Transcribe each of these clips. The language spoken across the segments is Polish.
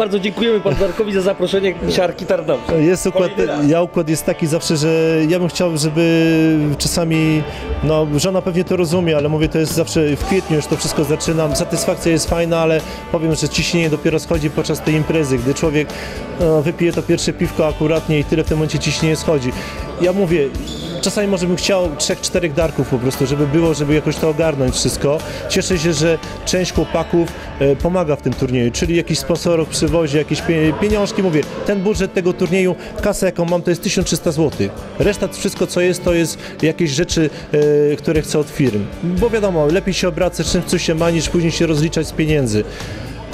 Bardzo dziękujemy panu Darkowi za zaproszenie siarki Tarnowca. Jest układ, ja układ jest taki zawsze, że ja bym chciał, żeby czasami, no żona pewnie to rozumie, ale mówię, to jest zawsze w kwietniu już to wszystko zaczynam, satysfakcja jest fajna, ale powiem, że ciśnienie dopiero schodzi podczas tej imprezy, gdy człowiek no, wypije to pierwsze piwko akuratnie i tyle w tym momencie ciśnienie schodzi. Ja mówię, Czasami może bym chciał trzech, czterech darków po prostu, żeby było, żeby jakoś to ogarnąć wszystko. Cieszę się, że część chłopaków e, pomaga w tym turnieju, czyli jakiś sponsorów przywozi, jakieś pie- pieniążki. Mówię, ten budżet tego turnieju, kasę jaką mam, to jest 1300 zł. Reszta, wszystko co jest, to jest jakieś rzeczy, e, które chcę od firm. Bo wiadomo, lepiej się obracać czymś, co się ma, niż później się rozliczać z pieniędzy.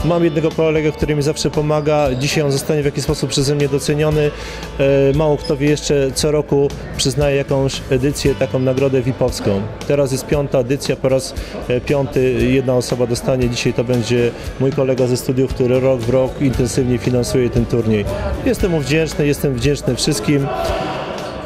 Mam jednego kolegę, który mi zawsze pomaga. Dzisiaj on zostanie w jakiś sposób przeze mnie doceniony. E, Mało kto wie jeszcze, co roku przyznaje jakąś edycję, taką nagrodę VIP-owską. Teraz jest piąta edycja, po raz e, piąty jedna osoba dostanie. Dzisiaj to będzie mój kolega ze studiów, który rok w rok intensywnie finansuje ten turniej. Jestem mu wdzięczny, jestem wdzięczny wszystkim.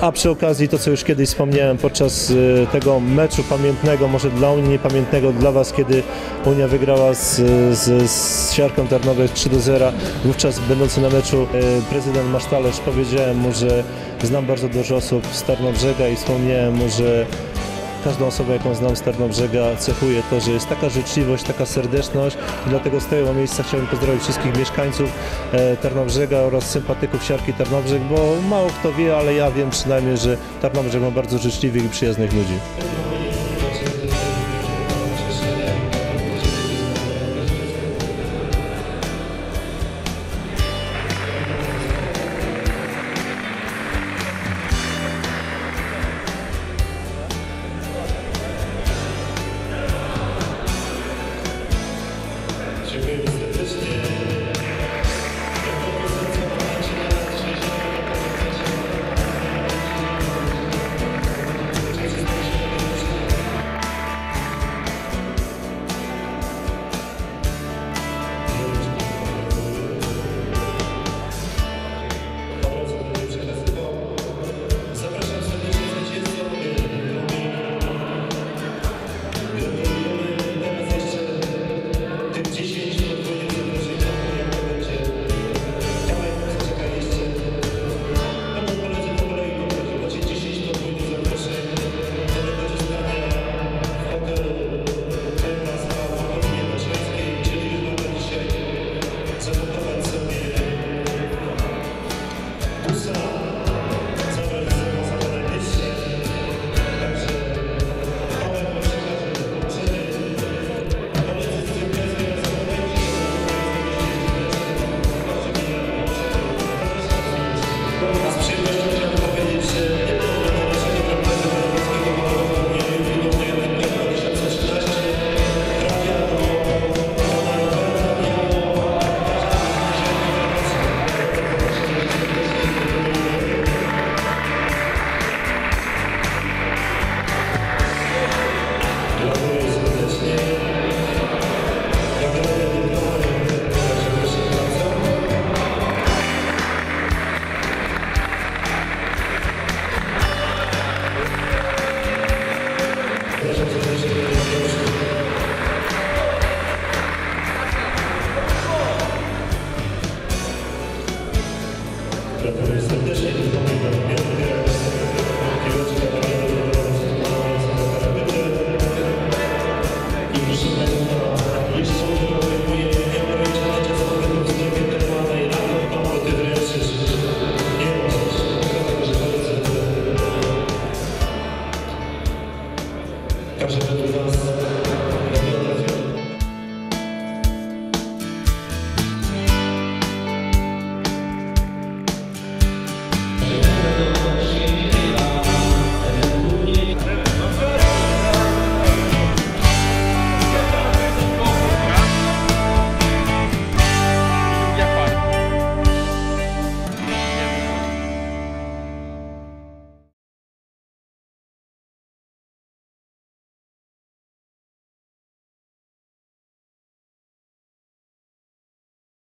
A przy okazji to, co już kiedyś wspomniałem podczas e, tego meczu pamiętnego, może dla Unii niepamiętnego, dla Was, kiedy Unia wygrała z, z, z Siarką Tarnowej 3 do 0, wówczas będący na meczu e, prezydent Masztalerz powiedziałem mu, że znam bardzo dużo osób z Tarnobrzega i wspomniałem mu, że każdą osobę, jaką znam z Tarnobrzega, cechuje to, że jest taka życzliwość, taka serdeczność. I dlatego z tego miejsca chciałbym pozdrowić wszystkich mieszkańców e, Tarnobrzega oraz sympatyków siarki Tarnobrzeg, bo mało kto wie, ale ja wiem przynajmniej, że Tarnobrzeg ma bardzo życzliwych i przyjaznych ludzi. Thursday.